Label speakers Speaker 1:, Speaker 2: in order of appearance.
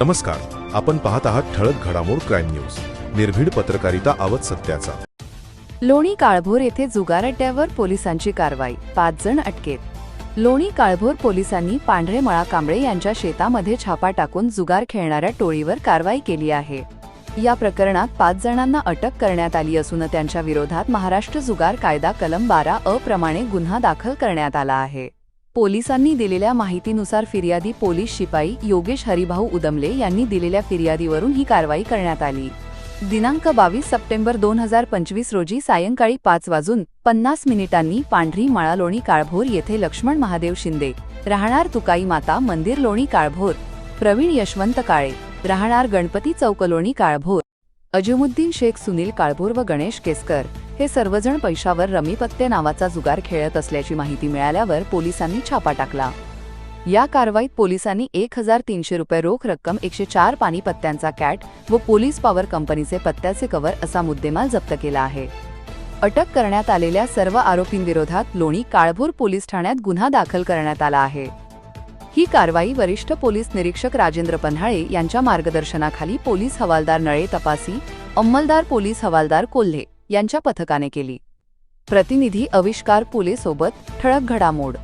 Speaker 1: नमस्कार. आपण पाहत आहात ठळक घडामोड क्राईम न्यूज. निर्भीड पत्रकारिता आवत सत्याचा.
Speaker 2: लोणी काळभोर येथे जुगार अड्ड्यावर पोलिसांची कारवाई. पाच जण अटकेत. लोणी काळभोर पोलिसांनी पांढरे मळा कांबळे यांच्या शेतामध्ये छापा टाकून जुगार खेळणाऱ्या टोळीवर कारवाई केली आहे. या प्रकरणात पाच जणांना अटक करण्यात आली असून त्यांच्या विरोधात महाराष्ट्र जुगार कायदा कलम बारा अ प्रमाणे गुन्हा दाखल करण्यात आला आहे. पोलिसांनी दिलेल्या माहितीनुसार फिर्यादी पोलीस शिपाई योगेश हरिभाऊ उदमले यांनी दिलेल्या फिर्यादीवरून ही कारवाई करण्यात आली. दिनांक बावीस सप्टेंबर दोन हजार पंचवीस रोजी सायंकाळी पाच वाजून पन्नास मिनिटांनी पांढरी माळा लोणी काळभोर येथे लक्ष्मण महादेव शिंदे राहणार तुकाई माता मंदिर लोणी काळभोर प्रवीण यशवंत काळे राहणार गणपती चौक लोणी काळभोर अजमुद्दीन शेख सुनील काळभोर व गणेश केसकर. हे सर्वजण पैशावर रमी पत्ते नावाचा जुगार खेळत असल्याची माहिती मिळाल्यावर पोलिसांनी छापा टाकला. या कारवाईत पोलिसांनी एक हजार तीनशे रुपये रोख रक्कम एकशे चार पाणी पत्त्यांचा कॅट व पोलीस पॉवर कंपनीचे पत्त्याचे कव्हर असा मुद्देमाल जप्त केला आहे. अटक करण्यात आलेल्या सर्व आरोपींविरोधात लोणी काळभोर पोलीस ठाण्यात गुन्हा दाखल करण्यात आला आहे. ही कारवाई वरिष्ठ पोलीस निरीक्षक राजेंद्र पन्हाळे यांच्या मार्गदर्शनाखाली पोलीस हवालदार नळे तपासी अंमलदार पोलीस हवालदार कोल्हे यांच्या पथकाने केली. प्रतिनिधी अविष्कार पुलेसोबत ठळक घडामोड